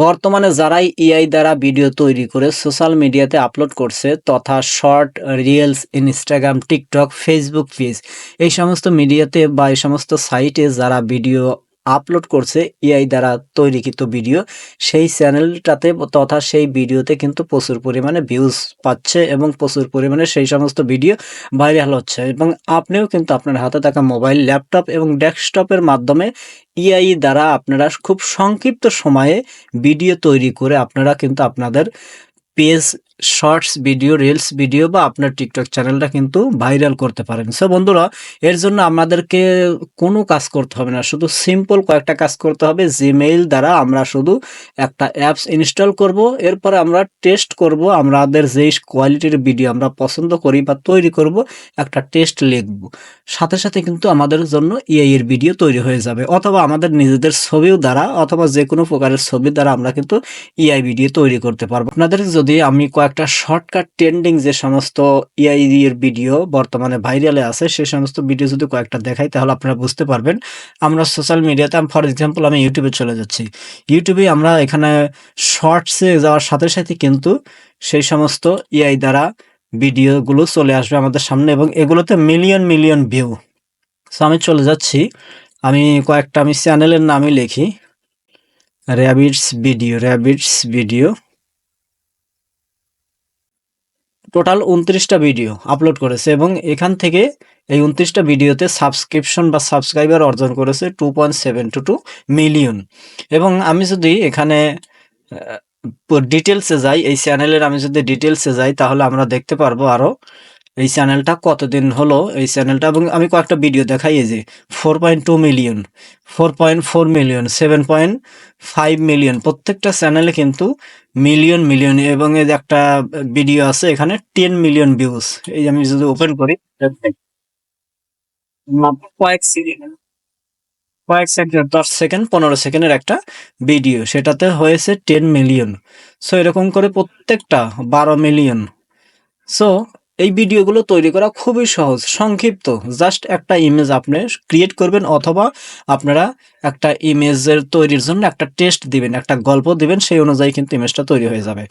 বর্তমানে যারাই এআই দ্বারা ভিডিও তৈরি করে সোশ্যাল মিডিয়াতে আপলোড করছে, তথা short reels Instagram TikTok Facebook page এই সমস্ত মিডিয়াতে বা এই সমস্ত সাইটে যারা ভিডিও আপলোড করছে এআই দ্বারা তৈরিকৃত ভিডিও সেই চ্যানেলটাতে তথা সেই ভিডিওতে কিন্তু প্রচুর পরিমাণে ভিউজ পাচ্ছে এবং প্রচুর পরিমাণে সেই সমস্ত ভিডিও ভাইরাল হচ্ছে। এবং আপনিও কিন্তু আপনার হাতে থাকা মোবাইল ল্যাপটপ এবং ডেস্কটপের মাধ্যমে ইআই দ্বারা আপনারা খুব সংক্ষিপ্ত সময়ে ভিডিও তৈরি করে আপনারা কিন্তু আপনাদের page shorts video, reels video বা আপনার টিকটক চ্যানেলটা কিন্তু ভাইরাল করতে পারেন। সো বন্ধুরা, এর জন্য আমাদেরকে কোনো কাজ করতে হবে না। শুধু সিম্পল কয়েকটা কাজ করতে হবে। জিমেইল দ্বারা আমরা শুধু একটা অ্যাপস ইনস্টল করব। এরপরে আমরা টেস্ট করব। আমাদের যেই কোয়ালিটির ভিডিও আমরা পছন্দ করি বা তৈরি করব, একটা টেস্ট লিখব। সাথে সাথে কিন্তু আমাদের জন্য এআই এর ভিডিও তৈরি হয়ে যাবে। অথবা আমাদের নিজেদের ছবিও দ্বারা, অথবা যে কোনো প্রকারের ছবি দ্বারা আমরা কিন্তু এআই ভিডিও তৈরি করতে পারব। আপনাদের যদি আমি কয়েকটা শর্টকাট ট্রেন্ডিং যে সমস্ত এআই এর ভিডিও বর্তমানে ভাইরালে আছে, সেই সমস্ত ভিডিও যদি কয়েকটা দেখাই, তাহলে আপনারা বুঝতে পারবেন। আমরা সোশ্যাল মিডিয়াতে ফর এক্সাম্পল আমি ইউটিউবে চলে যাচ্ছি। ইউটিউবে আমরা এখানে শর্টসে যাওয়ার সাথে সাথে কিন্তু সেই সমস্ত এআই দ্বারা ভিডিওগুলো চলে আসবে আমাদের সামনে এবং এগুলোতে মিলিয়ন মিলিয়ন ভিউ সো আমি চলে যাচ্ছি। আমি কয়েকটা, আমি চ্যানেলের নামই লিখি। Rabbits video rabbits video total উনত্রিশটা ভিডিও আপলোড করেছে এবং এখান থেকে এই উনত্রিশটা ভিডিওতে সাবস্ক্রিপশন বা সাবস্ক্রাইবার অর্জন করেছে two point seven two two million এবং আমি যদি এখানে ডিটেলসে যাই, এই চ্যানেলের আমি যদি ডিটেলসে যাই, তাহলে আমরা দেখতে পারব আরও এই চ্যানেলটা কতদিন হলো? এই চ্যানেলটা এবং আমি কয়েকটা ভিডিও দেখাই, এই যে four point two million four point four million seven point five million প্রত্যেকটা চ্যানেলে কিন্তু মিলিয়ন মিলিয়ন এবং এই একটা ভিডিও আছে, এখানে টেন মিলিয়ন ভিউজ এই আমি যদি ওপেন করি, কয়েক সেকেন্ড কয়েক সেকেন্ড দশ সেকেন্ড পনেরো সেকেন্ডের একটা ভিডিও সেটাতে হয়েছে টেন মিলিয়ন সো এরকম করে প্রত্যেকটা বারো মিলিয়ন সো এই ভিডিওগুলো তৈরি করা খুবই সহজ, সংক্ষিপ্ত। জাস্ট একটা ইমেজ আপনি ক্রিয়েট করবেন অথবা আপনারা একটা ইমেজের তৈরির জন্য একটা টেস্ট দিবেন, একটা গল্প দিবেন, সেই অনুযায়ী কিন্তু ইমেজটা তৈরি হয়ে যাবে।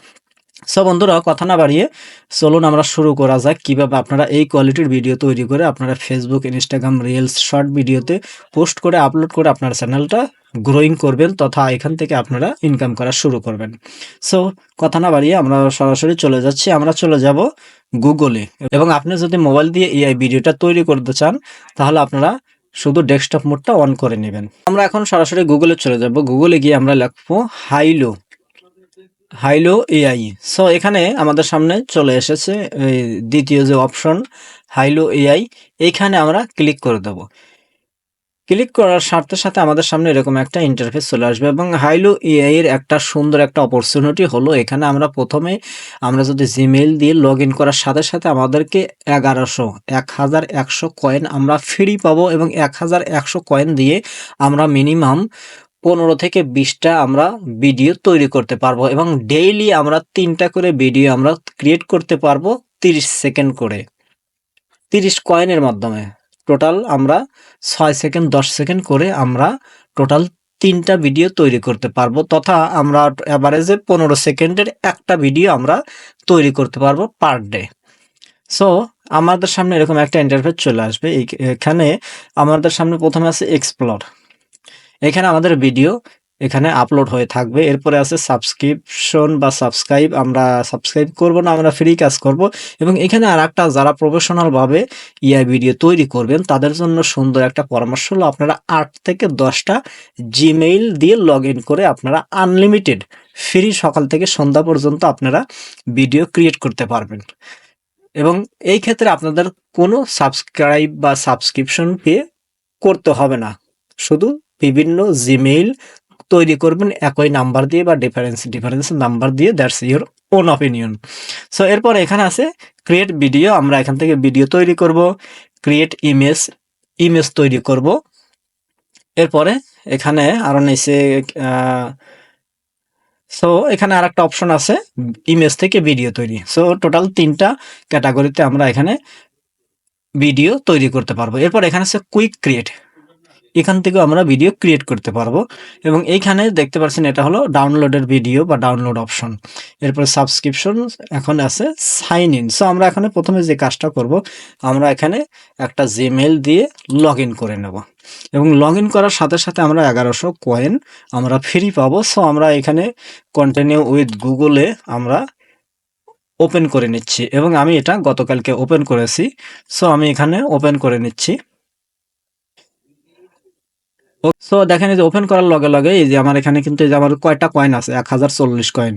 সো বন্ধুরা, কথা না বাড়িয়ে চলুন আমরা শুরু করা যাক। কীভাবে আপনারা এই কোয়ালিটির ভিডিও তৈরি করে আপনারা ফেসবুক ইনস্টাগ্রাম রিলস শর্ট ভিডিওতে পোস্ট করে আপলোড করে আপনার চ্যানেলটা গ্রোয়িং করবেন তথা এখান থেকে আপনারা ইনকাম করা শুরু করবেন। সো কথা না বাড়িয়ে আমরা সরাসরি চলে যাচ্ছি। আমরা চলে যাব গুগলে এবং আপনি যদি মোবাইল দিয়ে এআই ভিডিওটা তৈরি করতে চান, তাহলে আপনারা শুধু ডেস্কটপ মোডটা অন করে নেবেন। আমরা এখন সরাসরি গুগলে চলে যাব। গুগলে গিয়ে আমরা লিখব হাইলো হাইলো এআই সো এখানে আমাদের সামনে চলে এসেছে, এই দ্বিতীয় যে অপশন হাইলো এআই এইখানে আমরা ক্লিক করে দেব। ক্লিক করার সাথে সাথে আমাদের সামনে এরকম একটা ইন্টারফেস চলে আসবে এবং হাইলো এআই এর একটা সুন্দর একটা অপরচুনিটি হলো। এখানে আমরা প্রথমে আমরা যদি জিমেইল দিয়ে লগ ইন করার সাথে সাথে আমাদেরকে এগারোশো এক হাজার একশো কয়েন আমরা ফ্রি পাবো এবং এক হাজার একশো কয়েন দিয়ে আমরা মিনিমাম পনেরো থেকে বিশটা আমরা ভিডিও তৈরি করতে পারব এবং ডেইলি আমরা তিনটা করে ভিডিও আমরা ক্রিয়েট করতে পারব তিরিশ সেকেন্ড করে। তিরিশ কয়েনের মাধ্যমে। টোটাল আমরা ছয় সেকেন্ড, দশ সেকেন্ড করে আমরা টোটাল তিনটা ভিডিও তৈরি করতে পারব, তথা আমরা অ্যাভারেজে পনেরো সেকেন্ডের একটা ভিডিও আমরা তৈরি করতে পারব পার ডে সো আমাদের সামনে এরকম একটা ইন্টারফেস চলে আসবে এখানে আমাদের সামনে প্রথমে আছে এক্সপ্লোর এখানে আমাদের ভিডিও এখানে আপলোড হয়ে থাকবে। এরপরে আছে সাবস্ক্রিপশন বা সাবস্ক্রাইব আমরা সাবস্ক্রাইব করব না, আমরা ফ্রি কাজ করব। এবং এখানে আর একটা যারা প্রফেশনালভাবে ইআই ভিডিও তৈরি করবেন, তাদের জন্য সুন্দর একটা পরামর্শ হলো আপনারা আট থেকে দশটা জিমেইল দিয়ে লগ করে আপনারা আনলিমিটেড ফ্রি সকাল থেকে সন্ধ্যা পর্যন্ত আপনারা ভিডিও ক্রিয়েট করতে পারবেন। এবং এই ক্ষেত্রে আপনাদের কোনো সাবস্ক্রাইব বা সাবস্ক্রিপশন পে করতে হবে না। শুধু বিভিন্ন জিমেইল তৈরি করবেন একই নাম্বার দিয়ে বা ডিফারেন্স ডিফারেন্স নাম্বার দিয়ে that's your own opinion so এরপর এখানে আছে ক্রিয়েট ভিডিও আমরা এখান থেকে ভিডিও তৈরি করব ক্রিয়েট ইমেজ ইমেজ তৈরি করব। এরপরে এখানে আরও নিচে সো এখানে আর একটা অপশন আছে ইমেজ থেকে ভিডিও তৈরি। সো টোটাল তিনটা ক্যাটাগরিতে আমরা এখানে ভিডিও তৈরি করতে পারব। এরপর এখানে আছে কুইক ক্রিয়েট এখান থেকেও আমরা ভিডিও ক্রিয়েট করতে পারব। এবং এইখানে দেখতে পাচ্ছেন এটা হলো ডাউনলোডের ভিডিও বা ডাউনলোড অপশন এরপর সাবস্ক্রিপশন এখন আছে সাইন ইন সো আমরা এখানে প্রথমে যে কাজটা করব, আমরা এখানে একটা জিমেল দিয়ে লগ করে নেব। এবং লগ করার সাথে সাথে আমরা এগারোশো কয়েন আমরা ফ্রি পাবো। সো আমরা এখানে কন্টিনিউ উইথ গুগলে আমরা ওপেন করে নিচ্ছি। এবং আমি এটা গতকালকে ওপেন করেছি। সো আমি এখানে ওপেন করে নিচ্ছি। সো দেখেন যে ওপেন করার লগে লগে এই যে আমার এখানে কিন্তু এই যে আমার কয়টা কয়েন আছে? এক হাজার চল্লিশ কয়েন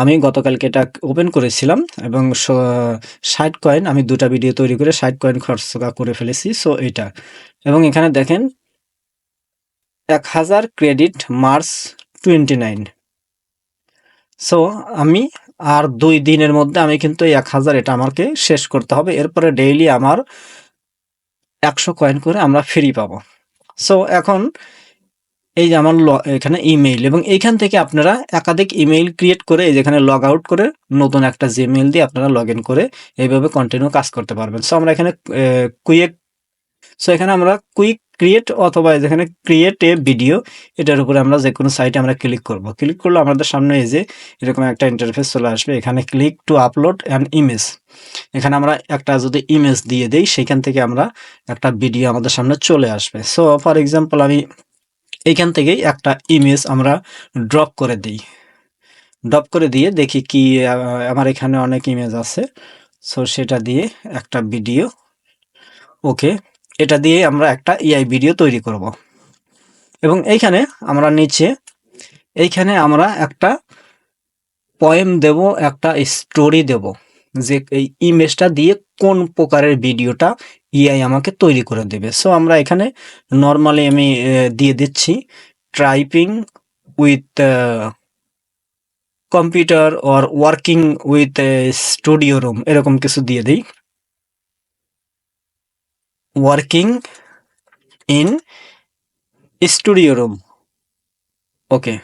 আমি গতকালকে এটা ওপেন করেছিলাম এবং ষাট কয়েন আমি দুটা ভিডিও তৈরি করে ষাট কয়েন খরচ করে ফেলেছি। সো এটা এবং এখানে দেখেন এক হাজার credit March twenty nine so আমি আর দুই দিনের মধ্যে আমি কিন্তু এক হাজার এটা আমাকে শেষ করতে হবে। এরপরে ডেইলি আমার একশো কয়েন করে আমরা ফ্রি পাবো। সো এখন এই যে আমার এখানে ইমেইল এবং এইখান থেকে আপনারা একাধিক ইমেইল ক্রিয়েট করে এই যেখানে লগ আউট করে নতুন একটা জিমেইল দিয়ে আপনারা লগ ইন করে এইভাবে কন্টিনিউ কাজ করতে পারবেন। সো আমরা এখানে কুইক সো এখানে আমরা কুইক ক্রিয়েট অথবা যেখানে ক্রিয়েট এ ভিডিও এটার উপরে আমরা যে কোনো সাইটে আমরা ক্লিক করব। ক্লিক করলে আমাদের সামনে এই যে এরকম একটা ইন্টারফেস চলে আসবে। এখানে click to upload an image এখানে আমরা একটা যদি ইমেজ দিয়ে দেই, সেখান থেকে আমরা একটা ভিডিও আমাদের সামনে চলে আসবে। সো ফর এক্সাম্পল আমি এইখান থেকেই একটা ইমেজ আমরা ড্রপ করে দিই। ড্রপ করে দিয়ে দেখি কি আমার এখানে অনেক ইমেজ আছে। সো সেটা দিয়ে একটা ভিডিও ওকে এটা দিয়ে আমরা একটা ইআই ভিডিও তৈরি করব। এবং এইখানে আমরা নিচে, এইখানে আমরা একটা পয়েম দেব, একটা স্টোরি দেব, যে এই ইমেজটা দিয়ে কোন প্রকারের ভিডিওটা ইআই আমাকে তৈরি করে দেবে। সো আমরা এখানে নর্মালি আমি দিয়ে দিচ্ছি typing with computer or working with studio room এরকম কিছু দিয়ে দিই। Working in studio room okay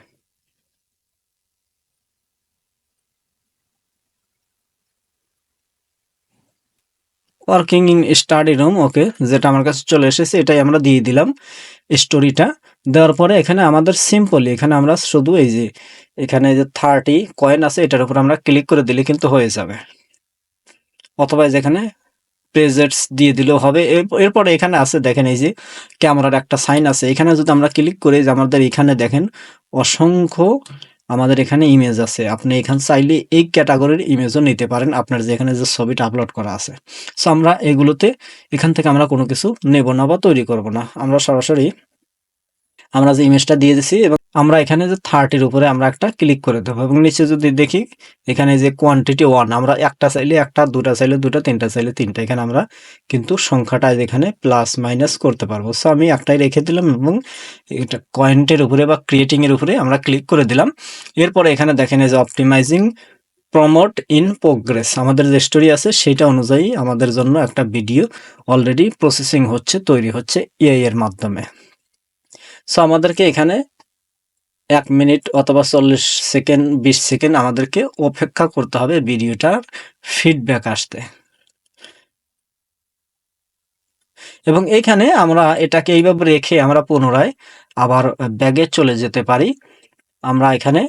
working in study room okay যেটা আমার কাছে চলে এসেছে, এটাই আমরা দিয়ে দিলাম স্টোরিটা দেওয়ার পরে এখানে আমাদের সিম্পলি এখানে আমরা শুধু এই যে, এখানে যে থার্টি কয়েন আছে, এটার উপর আমরা ক্লিক করে দিলে কিন্তু হয়ে যাবে। অথবা যেখানে প্রেজেন্টস দিয়ে দিলেও হবে। এরপরে এখানে আছে, দেখেন এই যে ক্যামেরার একটা সাইন আছে। এখানে যদি আমরা ক্লিক করি, যে আমাদের এখানে দেখেন অসংখ্য আমাদের এখানে ইমেজ আছে। আপনি এখানে চাইলে এই ক্যাটাগরির ইমেজও নিতে পারেন, আপনার যেখানে যে ছবিটা আপলোড করা আছে। সো আমরা এগুলোতে এখান থেকে আমরা কোনো কিছু নেব না বা তৈরি করব না। আমরা সরাসরি আমরা যে ইমেজটা দিয়ে দিছি এবং আমরা এখানে যে থার্টির উপরে আমরা একটা ক্লিক করে দেবো এবং নিচে যদি দেখি, এখানে যে কোয়ান্টিটি ওয়ান আমরা একটা চাইলে একটা, দুটা চাইলে দুটা, তিনটা চাইলে তিনটা, এখানে আমরা কিন্তু সংখ্যাটা এখানে প্লাস মাইনাস করতে পারব। সো আমি একটাই রেখে দিলাম এবং এটা কয়েন্টের উপরে বা ক্রিয়েটিংয়ের উপরে আমরা ক্লিক করে দিলাম। এরপরে এখানে দেখেন যে অপটিমাইজিং প্রমোট ইন প্রোগ্রেস আমাদের যে স্টোরি আছে সেটা অনুযায়ী আমাদের জন্য একটা ভিডিও অলরেডি প্রসেসিং হচ্ছে, তৈরি হচ্ছে এআই এর মাধ্যমে। সো আমাদেরকে এখানে এক মিনিট অথবা চল্লিশ সেকেন্ড, বিশ সেকেন্ড আমাদেরকে অপেক্ষা করতে হবে ভিডিওটার ফিডব্যাক আসতে। এবং এইখানে আমরা এটাকে এইভাবে রেখে আমরা পুনরায় আবার ব্যাগে চলে যেতে পারি। আমরা এখানে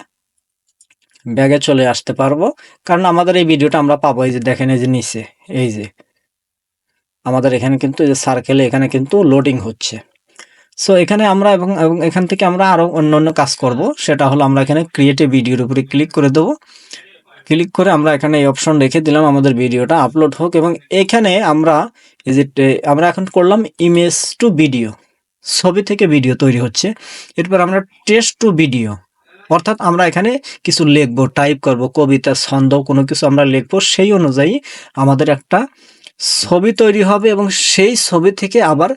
ব্যাগে চলে আসতে পারব। কারণ আমাদের এই ভিডিওটা আমরা পাবো, এই যে দেখেন, এই যে নিচে, এই যে। আমাদের এখানে কিন্তু এই যে সার্কেলে এখানে কিন্তু লোডিং হচ্ছে। সো এখানে আমরা এবং এবং এখান থেকে আমরা আরও অন্য অন্য কাজ করব। সেটা হলো আমরা এখানে ক্রিয়েটিভ ভিডিওর উপরে ক্লিক করে দেবো। ক্লিক করে আমরা এখানে এই অপশন রেখে দিলাম আমাদের ভিডিওটা আপলোড হোক এবং এখানে আমরা এই যে আমরা এখন করলাম ইমেজ টু ভিডিও ছবি থেকে ভিডিও তৈরি হচ্ছে। এরপর আমরা টেস্ট টু ভিডিও অর্থাৎ আমরা এখানে কিছু লিখব টাইপ করব, কবিতা, ছন্দ, কোনো কিছু আমরা লিখব। সেই অনুযায়ী আমাদের একটা ছবি তৈরি হবে এবং সেই ছবি থেকে আবার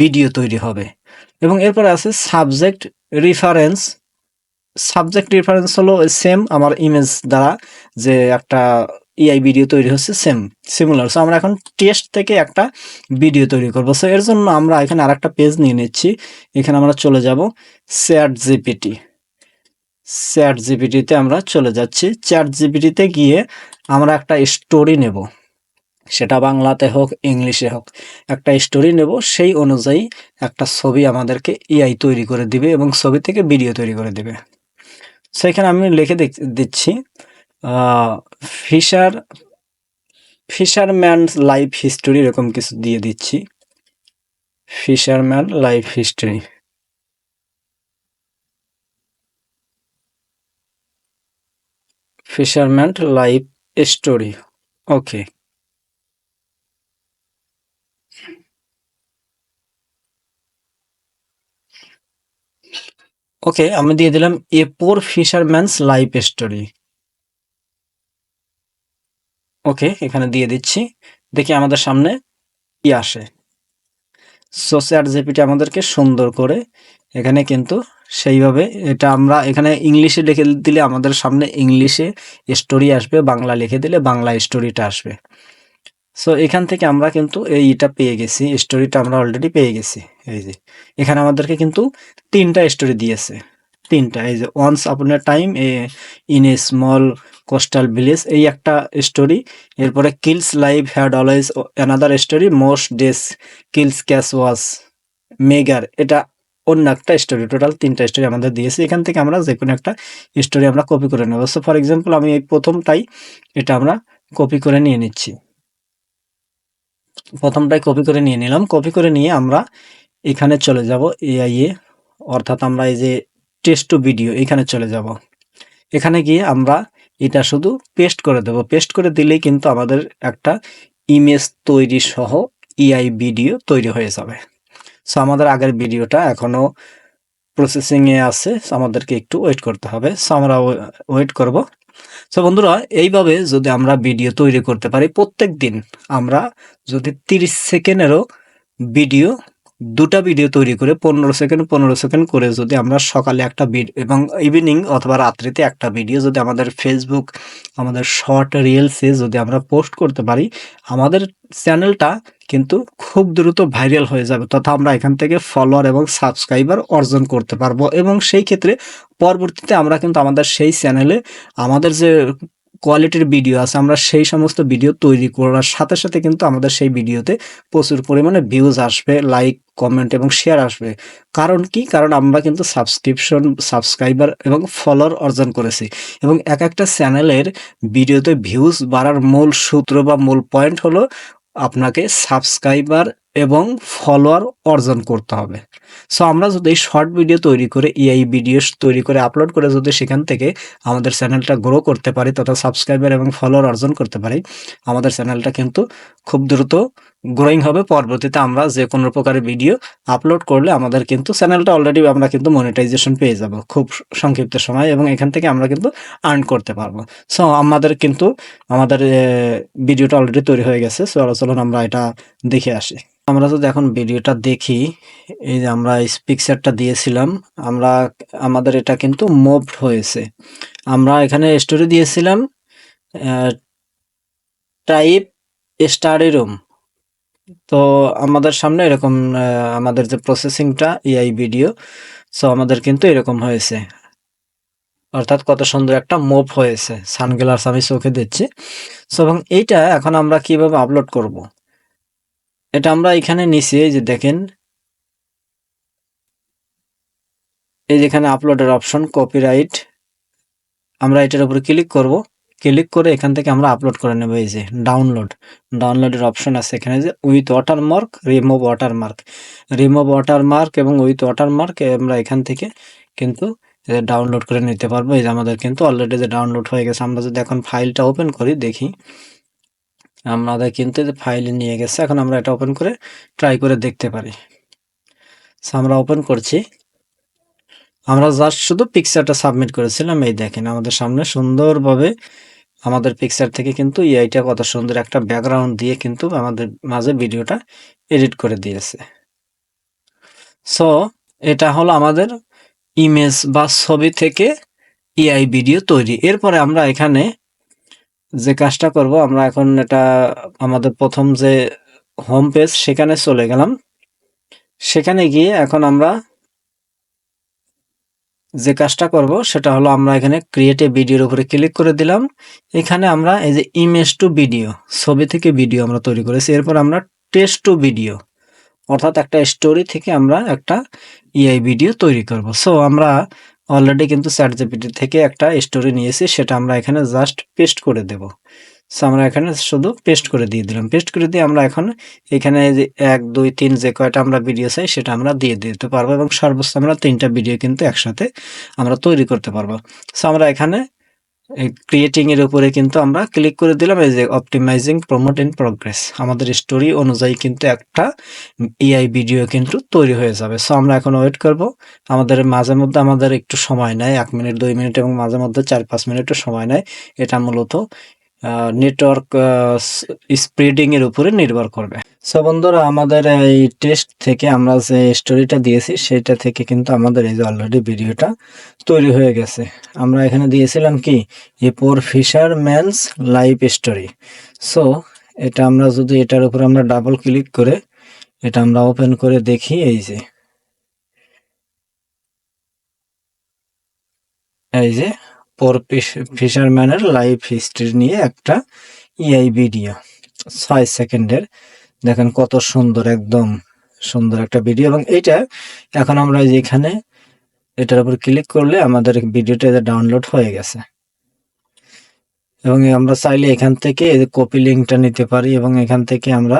ভিডিও তৈরি হবে। এবং এরপরে আছে সাবজেক্ট রিফারেন্স সাবজেক্ট রিফারেন্স হলো সেম আমার ইমেজ দ্বারা যে একটা ইআই ভিডিও তৈরি হচ্ছে সেম সিমিলার সো আমরা এখন টেস্ট থেকে একটা ভিডিও তৈরি করব। সো এর জন্য আমরা এখানে আর একটা পেজ নিয়ে নিচ্ছি। এখানে আমরা চলে যাব চ্যাট জিপিটি চ্যাট জিপিটিতে আমরা চলে যাচ্ছি। চ্যাট জিপিটিতে গিয়ে আমরা একটা স্টোরি নেব। সেটা বাংলাতে হোক, ইংলিশে হোক, একটা স্টোরি নেব, সেই অনুযায়ী একটা ছবি আমাদেরকে এআই তৈরি করে দিবে এবং ছবি থেকে ভিডিও তৈরি করে দিবে। সেখানে আমি লিখে দিচ্ছি ফিশার ফিশারম্যান লাইফ হিস্টোরি এরকম কিছু দিয়ে দিচ্ছি। Fisherman life history fisherman life story okay okay আমি দিয়ে দিলাম a poor fisherman's life story okay এখানে দিয়ে দিচ্ছি। দেখি আমাদের সামনে কি আসে। সো চ্যাট জিপিটি আমাদেরকে সুন্দর করে এখানে কিন্তু সেইভাবে এটা আমরা এখানে ইংলিশে লিখে দিলে আমাদের সামনে ইংলিশে স্টোরি আসবে, বাংলা লিখে দিলে বাংলা স্টোরিটা আসবে। সো এখান থেকে আমরা কিন্তু এই এইটা পেয়ে গেছি। স্টোরিটা আমরা অলরেডি পেয়ে গেছি। এই যে, এখানে আমাদেরকে কিন্তু তিনটা স্টোরি দিয়েছে। তিনটা, এই যে once upon a time a in a small coastal village এই একটা স্টোরি এরপরে kills live had always another story most days kills cash was মেগার এটা অন্য একটা স্টোরি টোটাল তিনটা স্টোরি আমাদের দিয়েছে। এখান থেকে আমরা যে কোনো একটা স্টোরি আমরা কপি করে নেব। সো ফর এক্সাম্পল আমি এই প্রথমটাই এটা আমরা কপি করে নিয়ে নিচ্ছি। প্রথমটাই কপি করে নিয়ে নিলাম। কপি করে নিয়ে আমরা এখানে চলে যাব এআই এ। অর্থাৎ আমরা এই যে টেস্ট টু ভিডিও এখানে চলে যাব। এখানে গিয়ে আমরা এটা শুধু পেস্ট করে দেব। পেস্ট করে দিলেই কিন্তু আমাদের একটা ইমেজ তৈরি সহ ইআই ভিডিও তৈরি হয়ে যাবে। সো আমাদের আগের ভিডিওটা এখনও প্রসেসিংয়ে আছে। আমাদেরকে একটু ওয়েট করতে হবে। সো আমরা ওয়েট করব। সো বন্ধুরা, এইভাবে যদি আমরা ভিডিও তৈরি করতে পারি, প্রত্যেক দিন আমরা যদি তিরিশ সেকেন্ডেরও ভিডিও দুটা ভিডিও তৈরি করে পনেরো সেকেন্ড পনেরো সেকেন্ড করে যদি আমরা সকালে একটা ভিডিও এবং ইভিনিং অথবা রাত্রিতে একটা ভিডিও যদি আমাদের ফেসবুক আমাদের শর্ট রিলসে যদি আমরা পোস্ট করতে পারি, আমাদের চ্যানেলটা কিন্তু খুব দ্রুত ভাইরাল হয়ে যাবে তথা আমরা এখান থেকে ফলোয়ার এবং সাবস্ক্রাইবার অর্জন করতে পারব। এবং সেই ক্ষেত্রে পরবর্তীতে আমরা কিন্তু আমাদের সেই চ্যানেলে আমাদের যে কোয়ালিটির ভিডিও আছে, আমরা সেই সমস্ত ভিডিও তৈরি করার সাথে সাথে কিন্তু আমাদের সেই ভিডিওতে প্রচুর পরিমাণে ভিউজ আসবে লাইক কমেন্ট এবং শেয়ার আসবে। কারণ কি? কারণ আমরা কিন্তু সাবস্ক্রিপশন সাবস্ক্রাইবার এবং ফলোয়ার অর্জন করেছি। এবং এক একটা চ্যানেলের ভিডিওতে ভিউজ বাড়ার মূল সূত্র বা মূল পয়েন্ট হলো আপনাকে সাবস্ক্রাইবার এবং ফলোয়ার অর্জন করতে হবে। সো আমরা যদি শর্ট ভিডিও তৈরি করে এআই ভিডিও তৈরি করে আপলোড করে যদি সেখান থেকে আমাদের চ্যানেলটা গ্রো করতে পারি, তথা সাবস্ক্রাইবার এবং ফলোয়ার অর্জন করতে পারি, আমাদের চ্যানেলটা কিন্তু খুব দ্রুত গ্রোয়িং হবে, পরবর্তীতে আমরা যে কোনো প্রকারের ভিডিও আপলোড করলে আমাদের কিন্তু চ্যানেলটা অলরেডি আমরা কিন্তু মনিটাইজেশন পেয়ে যাব খুব সংক্ষিপ্ত সময় এবং এখান থেকে আমরা কিন্তু আর্ন করতে পারব। সো আমাদের কিন্তু, আমাদের ভিডিওটা অলরেডি তৈরি হয়ে গেছে সো চলুন আমরা এটা দেখে আসি। আমরা যদি এখন ভিডিওটা দেখি, এই যে আমরা পিকচারটা দিয়েছিলাম, আমরা, আমাদের এটা কিন্তু মুভ হয়েছে। আমরা এখানে স্টোরি দিয়েছিলাম টাইপ স্টাডি রুম তো আমাদের সামনে এরকম আমাদের যে প্রসেসিংটা এআই ভিডিও সো আমাদের কিন্তু এরকম হয়েছে। অর্থাৎ কত সুন্দর একটা মুভ হয়েছে সানগ্লাস আমি চোখে দিচ্ছি সো এবং এইটা এখন আমরা কীভাবে আপলোড করব? এটা আমরা এখানে নিচে এই যে দেখেন। এই যেখানে আপলোডের অপশন কপিরাইট আমরা এটার উপরে ক্লিক করব। ক্লিক করে এখান থেকে আমরা আপলোড করে নেব এই যে ডাউনলোড ডাউনলোডের অপশন আছে এখানে যে with watermark remove watermark remove watermark এবং উইথ ওয়াটারমার্ক আমরা এখান থেকে কিন্তু ডাউনলোড করে নিতে পারব। এই যে আমাদের কিন্তু অলরেডি যে ডাউনলোড হয়ে গেছে, আমরা যদি এখন ফাইলটা ওপেন করি, দেখি। আমাদের কিন্তু ফাইল নিয়ে গেছে, এখন আমরা এটা ওপেন করে ট্রাই করে দেখতে পারি। আমরা ওপেন করছি। আমরা জাস্ট শুধু পিকচারটা সাবমিট করেছিলাম, এই দেখেন আমাদের সামনে সুন্দরভাবে আমাদের পিকচার থেকে কিন্তু এআইটা কত সুন্দর একটা ব্যাকগ্রাউন্ড দিয়ে কিন্তু আমাদের মাঝে ভিডিওটা এডিট করে দিয়েছে। সো এটা হলো আমাদের ইমেজ বা ছবি থেকে এআই ভিডিও তৈরি। এরপরে আমরা এখানে যে কাজটা করব, আমরা এখন এটা আমাদের প্রথম যে হোম পেজ সেখানে চলে গেলাম। সেখানে গিয়ে এখন আমরা যে কাজটা করব সেটা হলো আমরা এখানে ক্রিয়েট এ ভিডিওর উপরে ক্লিক করে দিলাম। এখানে আমরা এই যে ইমেজ টু ভিডিও ছবি থেকে ভিডিও আমরা তৈরি করেছি। এরপর আমরা টেস্ট টু ভিডিও অর্থাৎ একটা স্টোরি থেকে আমরা একটা ইআই ভিডিও তৈরি করব। সো আমরা অলরেডি কিন্তু চ্যাট জিপিটি থেকে একটা স্টোরি নিয়েছি, সেটা আমরা এখানে জাস্ট পেস্ট করে দেব। সো আমরা এখানে শুধু পেস্ট করে দিয়ে দিলাম। পেস্ট করে দিয়ে আমরা এখন এখানে যে এক, দুই, তিন যে কয়টা আমরা ভিডিও চাই, সেটা আমরা দিয়ে দিতে পারব এবং সর্বোচ্চ আমরা তিনটা ভিডিও কিন্তু একসাথে আমরা তৈরি করতে পারব। সো আমরা এখানে ক্রিয়েটিং এর উপরে কিন্তু আমরা ক্লিক করে দিলাম এই যে অপটিমাইজিং প্রমোট ইন প্রোগ্রেস আমাদের স্টোরি অনুযায়ী কিন্তু একটা এআই ভিডিও কিন্তু তৈরি হয়ে যাবে। সো আমরা এখন ওয়েট করব। আমাদের মাঝে মধ্যে আমাদের একটু সময় নেয় এক মিনিট, দুই মিনিট এবং মাঝে মধ্যে চার, পাঁচ মিনিটও সময় নেয় এটা মূলত নেটওয়ার্ক স্প্রেডিং এর উপরে নির্ভর করবে। সো বন্ধুরা, আমাদের এই টেস্ট থেকে আমরা যে স্টোরিটা দিয়েছি, সেটা থেকে কিন্তু আমাদের এই যে অলরেডি ভিডিওটা তৈরি হয়ে গেছে। আমরা এখানে দিয়েছিলাম কি? A poor fisherman's life story so এটা আমরা যদি এটার উপর আমরা ডাবল ক্লিক করে, এটা আমরা ওপেন করে দেখি, এই যে। এই যে পোর ফিশারম্যানের লাইফ হিস্ট্রি নিয়ে একটা ইআই ভিডিও ছয় সেকেন্ডের। দেখেন কত সুন্দর, একদম সুন্দর একটা ভিডিও এবং এটা এখন আমরা যেখানে এটার উপর ক্লিক করলে আমাদের ভিডিওটা ডাউনলোড হয়ে গেছে। এবং আমরা চাইলে এখান থেকে কপি লিঙ্কটা নিতে পারি এবং এখান থেকে আমরা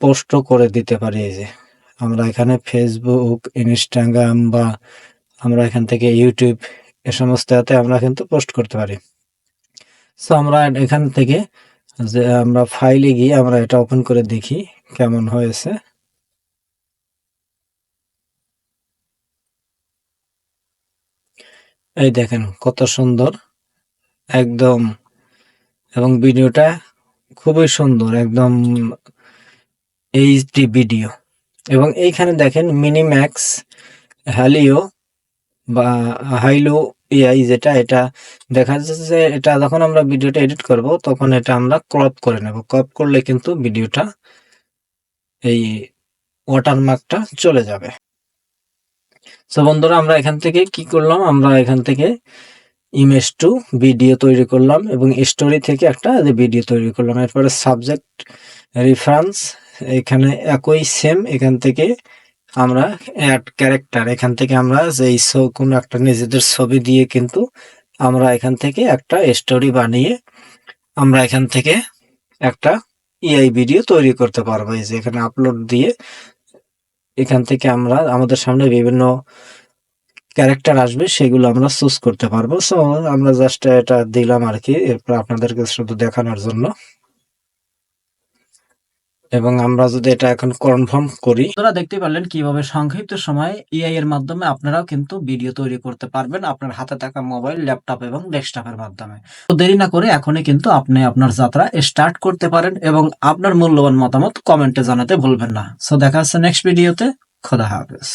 পোস্টও করে দিতে পারি এই যে। আমরা এখানে ফেসবুক ইনস্টাগ্রাম বা আমরা এখান থেকে ইউটিউব এ সমস্ত এতে আমরা কিন্তু পোস্ট করতে পারি। সো আমরা এখান থেকে যে আমরা ফাইলে গিয়ে আমরা এটা ওপেন করে দেখি কেমন হয়েছে। এই দেখেন কত সুন্দর, একদম, এবং ভিডিওটা খুবই সুন্দর, একদম এইচডি ভিডিও এবং এইখানে দেখেন মিনিম্যাক্স হ্যালিও বা হাইলো এআই যেটা, এটা দেখা যাচ্ছে যে এটা যখন আমরা ভিডিওটা এডিট করব, তখন এটা আমরা ক্রপ করে নেব। ক্রপ করলে কিন্তু ভিডিওটা এই ওয়াটারমার্কটা চলে যাবে। তো বন্ধুরা, আমরা এখান থেকে কি করলাম? আমরা এখান থেকে ইমেজ টু ভিডিও তৈরি করলাম এবং স্টোরি থেকে একটা ভিডিও তৈরি করলাম। এরপরে সাবজেক্ট রেফারেন্স এখানে একই সেম এখান থেকে আমরা অ্যাড ক্যারেক্টার এখান থেকে আমরা যেই কোনো একটা নিজেদের ছবি দিয়ে কিন্তু আমরা এখান থেকে একটা স্টোরি বানিয়ে আমরা এখান থেকে একটা ইআই ভিডিও তৈরি করতে পারব। এই যে এখানে আপলোড দিয়ে এখান থেকে আমরা আমাদের সামনে বিভিন্ন ক্যারেক্টার আসবে, সেগুলো আমরা চুজ করতে পারব। সো আমরা জাস্ট এটা দিলাম আর কি এরপর আপনাদেরকে শুধু দেখানোর জন্য। এবং আমরা যদি এটা এখন কনফার্ম করি, আপনারা দেখতে পারলেন কীভাবে সংক্ষিপ্ত সময়ে এআই এর মাধ্যমে আপনারাও কিন্তু ভিডিও তৈরি করতে পারবেন আপনার হাতে থাকা মোবাইল ল্যাপটপ এবং ডেস্কটপের মাধ্যমে। তো দেরি না করে এখনই কিন্তু আপনি আপনার যাত্রা স্টার্ট করতে পারেন এবং আপনার মূল্যবান মতামত কমেন্টে জানাতে ভুলবেন না। সো দেখা হচ্ছে নেক্সট ভিডিওতে খোদা হাফেজ।